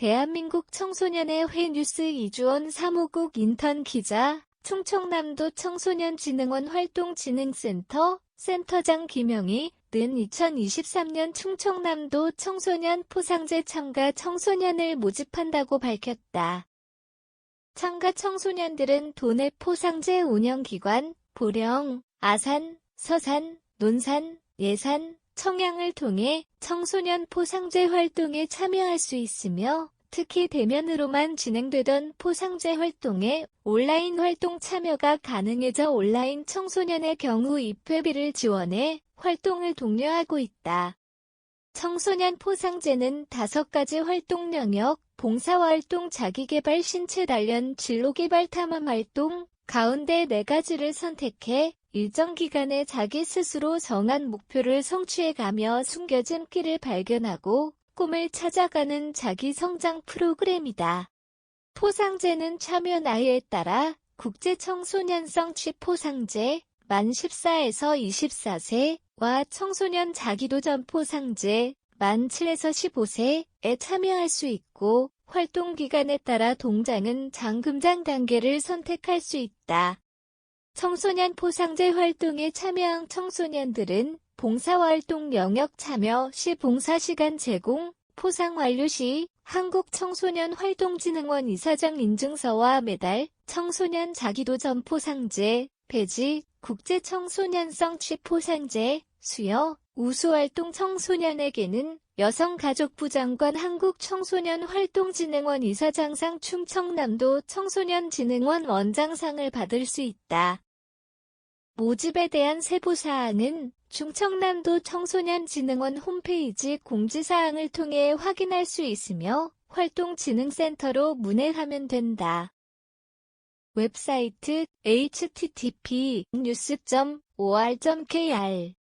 대한민국 청소년의 회 뉴스 이주원 사무국 인턴 기자, 충청남도 청소년진흥원 활동진흥센터 센터장 김영희 는 2023년 충청남도 청소년 포상제 참가 청소년을 모집한다고 밝혔다. 참가 청소년들은 도내 포상제 운영기관, 보령, 아산, 서산, 논산, 예산, 청양을 통해 청소년 포상제 활동에 참여할 수 있으며 특히 대면으로만 진행되던 포상제 활동에 온라인 활동 참여가 가능해져 온라인 청소년의 경우 입회비를 지원해 활동을 독려하고 있다. 청소년 포상제는 다섯 가지 활동 영역, 봉사활동, 자기개발, 신체 단련, 진로개발 탐험 활동 가운데 네 가지를 선택해 일정 기간에 자기 스스로 정한 목표를 성취해가며 숨겨진 끼를 발견하고 꿈을 찾아가는 자기 성장 프로그램이다. 포상제는 참여 나이에 따라 국제 청소년성 취포상제, 만 14에서 24세와 청소년 자기도전 포상제, 만 7에서 15세에 참여할 수 있고, 활동 기간에 따라 동장은 장금장 단계를 선택할 수 있다. 청소년 포상제 활동에 참여한 청소년들은 봉사활동 영역 참여 시 봉사시간 제공, 포상 완료 시 한국청소년활동진흥원 이사장 인증서와 메달, 청소년 자기도전 포상제, 배지, 국제청소년성 취포상제, 수여, 우수활동 청소년에게는 여성가족부 장관 한국청소년활동진흥원 이사장상 충청남도 청소년진흥원 원장상을 받을 수 있다. 모집에 대한 세부사항은 충청남도 청소년진흥원 홈페이지 공지사항을 통해 확인할 수 있으며 활동진흥센터로 문의하면 된다. 웹사이트 http://news.or.kr